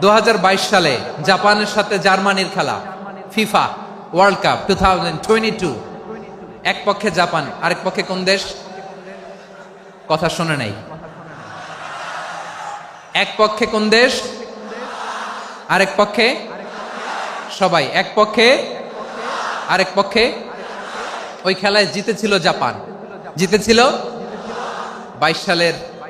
দু হাজার বাইশ সালে জাপানের সাথে জার্মানির খেলা, FIFA World Cup two two. এক পক্ষে জাপান, আরেক পক্ষে কোন দেশ? কথা শোনে নাই। এক পক্ষে কোন দেশ? আরেক পক্ষে? সবাই এক পক্ষে? আরেক পক্ষে? ওই খেলায় জিতেছিল জাপান। জিতেছিল বাইশ সালের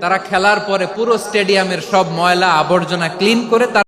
তারা খেলার পরে পুরো স্টেডিয়ামের সব ময়লা আবর্জনা ক্লিন করে